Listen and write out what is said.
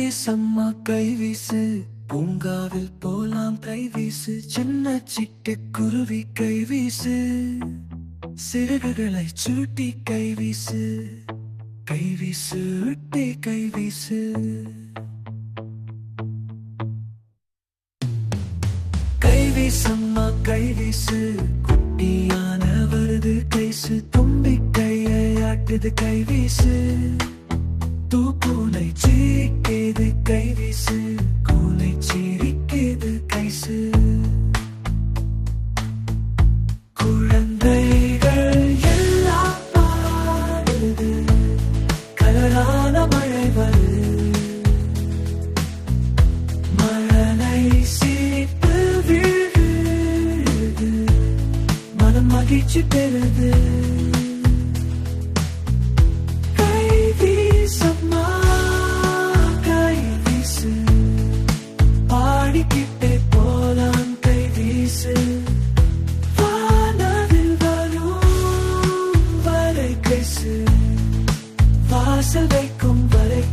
வீசம்மா கை வீசு பூங்காவில் போலாம் கை வீசு சின்ன சிட்டு குருவி கை வீசு சிறகுகளை சுருட்டி கை வீசு கை வீசு விட்டு கை வீசு கை வீசம்மா கை வீசு குட்டியான வருது கைசு. தும்பி கையை மகிழ்ச்சி பெறுது. கை பாடிக்கிட்டே போலாம் கை வீசு. வானவில் வரும் வரை கைசு வாசல் வைக்கும் வரை